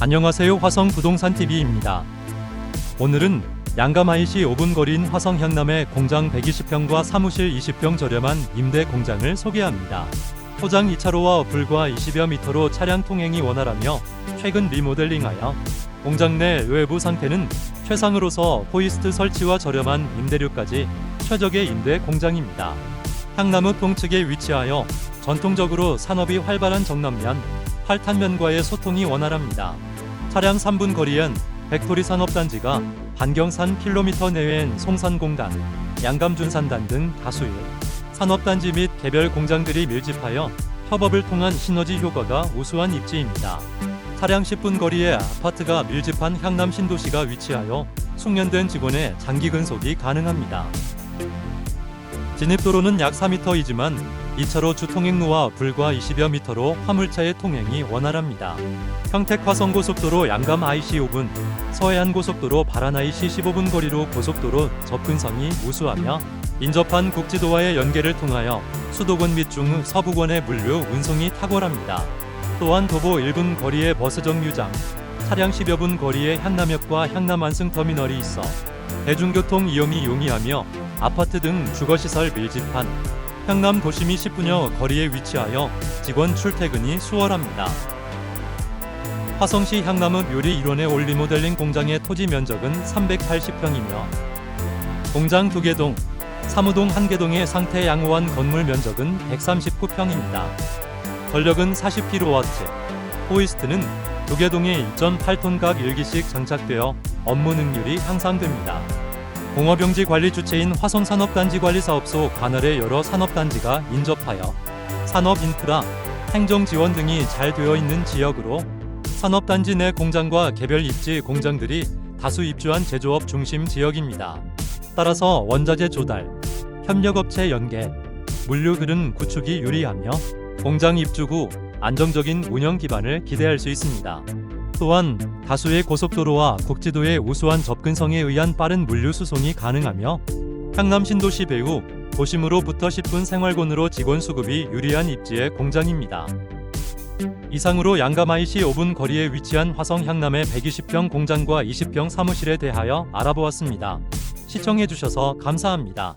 안녕하세요 화성 부동산 TV입니다. 오늘은 IC 5분 거리인 화성 향남의 공장 120평과 사무실 20평 저렴한 임대 공장을 소개합니다. 포장 2차로와 불과 20여 미터로 차량 통행이 원활하며 최근 리모델링하여 공장 내 외부 상태는 최상으로서 포이스트 설치와 저렴한 임대료까지 최적의 임대 공장입니다. 향나무 동측에 위치하여 전통적으로 산업이 활발한 정남면 팔탄면과의 소통이 원활합니다. 차량 3분 거리엔 백토리 산업단지가 반경산 킬로미터 내외엔 송산공단, 양감준산단 등 다수의 산업단지 및 개별 공장들이 밀집하여 협업을 통한 시너지 효과가 우수한 입지입니다. 차량 10분 거리에 아파트가 밀집한 향남 신도시가 위치하여 숙련된 직원의 장기 근속이 가능합니다. 진입도로는 약 4m이지만 2차로 주통행로와 불과 20여 미터로 화물차의 통행이 원활합니다. 평택 화성고속도로 양감 IC 5분, 서해안 고속도로 바란 IC 15분 거리로 고속도로 접근성이 우수하며 인접한 국지도와의 연계를 통하여 수도권 및중 서부권의 물류 운송이 탁월합니다. 또한 도보 1분 거리의 버스 정류장, 차량 10여 분 거리의 향남역과 향남완승 터미널이 있어 대중교통 이용이 용이하며 아파트 등 주거시설 밀집한 향남 도심이 10분여 거리에 위치하여 직원 출퇴근이 수월합니다. 화성시 향남읍 요리 1원의 올리모델링 공장의 토지 면적은 380평이며 공장 2개 동, 사무동 1개 동의 상태 양호한 건물 면적은 139평입니다. 전력은 40kW, 호이스트는 2개 동에 1.8톤 각 1기씩 장착되어 업무 능률이 향상됩니다. 공업용지 관리 주체인 화성산업단지관리사업소 관할의 여러 산업단지가 인접하여 산업 인프라, 행정 지원 등이 잘 되어 있는 지역으로 산업단지 내 공장과 개별 입지 공장들이 다수 입주한 제조업 중심 지역입니다. 따라서 원자재 조달, 협력업체 연계, 물류 흐름 구축이 유리하며 공장 입주 후 안정적인 운영 기반을 기대할 수 있습니다. 또한 다수의 고속도로와 국지도의 우수한 접근성에 의한 빠른 물류 수송이 가능하며 향남 신도시 배후 도심으로부터 10분 생활권으로 직원 수급이 유리한 입지의 공장입니다. 이상으로 IC 5분 거리에 위치한 화성 향남의 120평 공장과 20평 사무실에 대하여 알아보았습니다. 시청해주셔서 감사합니다.